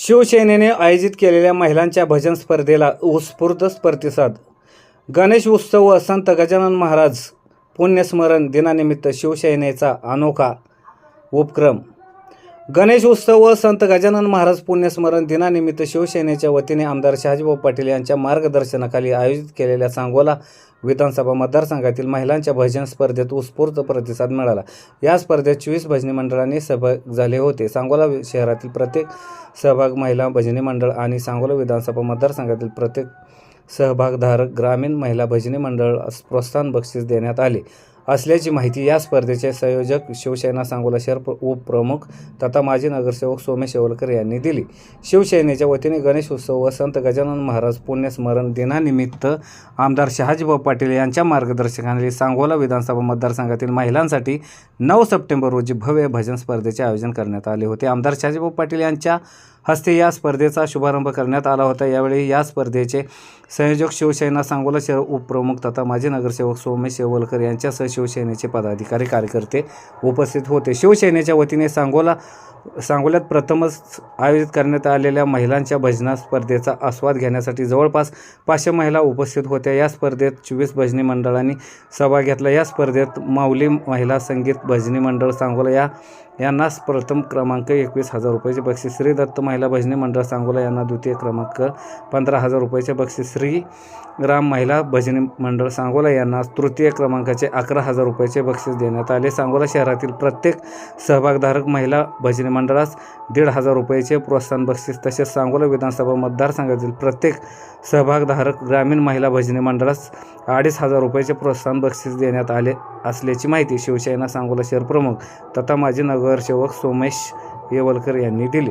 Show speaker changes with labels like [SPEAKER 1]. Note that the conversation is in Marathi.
[SPEAKER 1] शिवसेनेने आयोजित केलेल्या महिलांच्या भजन स्पर्धेला उत्स्फूर्त प्रतिसाद. गणेश उत्सव व संत गजानन महाराज पुण्यस्मरण दिनानिमित्त शिवसेनेचा अनोखा उपक्रम गणेश उत्सव व संत गजानन महाराज पुण्यस्मरण दिनानिमित्त शिवसेनेच्या वतीने आमदार शहाजीभाऊ पाटील यांच्या मार्गदर्शनाखाली आयोजित केलेल्या सांगोला विधानसभा मतदारसंघातील महिलांच्या भजन स्पर्धेत उत्स्फूर्त प्रतिसाद मिळाला. या स्पर्धेत चोवीस भजनी मंडळांनी सहभाग झाले होते. सांगोला शहरातील प्रत्येक सहभाग महिला भजनी मंडळ आणि सांगोला विधानसभा मतदारसंघातील प्रत्येक सहभागधारक ग्रामीण महिला भजनी मंडळ प्रोत्साहन बक्षीस देण्यात आले. असल्याची माहिती या स्पर्धेचे संयोजक शिवसेना सांगोला शहर उपप्रमुख तथा माजी नगरसेवक सोमेश शेवलकर यांनी दिली. शिवसेनेच्या वतीने गणेश उत्सव व संत गजानन महाराज पुण्यस्मरण दिनानिमित्त आमदार शहाजीभाऊ पाटील यांच्या मार्गदर्शकाने सांगोला विधानसभा मतदारसंघातील महिलांसाठी नऊ सप्टेंबर रोजी भव्य भजन स्पर्धेचे आयोजन करण्यात आले होते. आमदार शहाजीभाऊ पाटील यांच्या हस्ते या स्पर्धेचा शुभारंभ करण्यात आला होता. यावेळी या स्पर्धेचे संयोजक शिवसेना सांगोला शहर उपप्रमुख तथा माजी नगरसेवक सोमेश शेवलकर यांच्यासह शिवसेनेचे पदाधिकारी कार्यकर्ते उपस्थित होते. शिवसेनेच्या वतीने सांगोला सांगोल्यात प्रथमच आयोजित करण्यात आलेल्या महिलांच्या भजना स्पर्धेचा आस्वाद घेण्यासाठी जवळपास पाचशे महिला उपस्थित होत्या. या स्पर्धेत चोवीस भजनी मंडळांनी सहभाग घेतला. या स्पर्धेत माऊली महिला संगीत भजनी मंडळ सांगोला या यांनाच प्रथम क्रमांक एकवीस हजार रुपयाचे बक्षीस. श्री दत्त महिला भजनी मंडळ सांगोला यांना द्वितीय क्रमांक पंधरा हजार रुपयाचे बक्षीस. श्री राम महिला भजनी मंडळ सांगोला यांना तृतीय क्रमांकाचे अकरा हजार रुपयाचे बक्षीस देण्यात आले. सांगोला शहरातील प्रत्येक सहभागधारक महिला भजनी मंडळास दीड हजार रुपयाचे प्रोत्साहन बक्षीस तसेच सांगोला विधानसभा मतदारसंघातील प्रत्येक सहभागधारक ग्रामीण महिला भजनी मंडळास अडीच हजार रुपयाचे प्रोत्साहन बक्षीस देण्यात आले. असल्याची माहिती शिवसेना सांगोला शहर प्रमुख तथा माजी नगरसेवक सोमेश येवलकर यांनी दिली.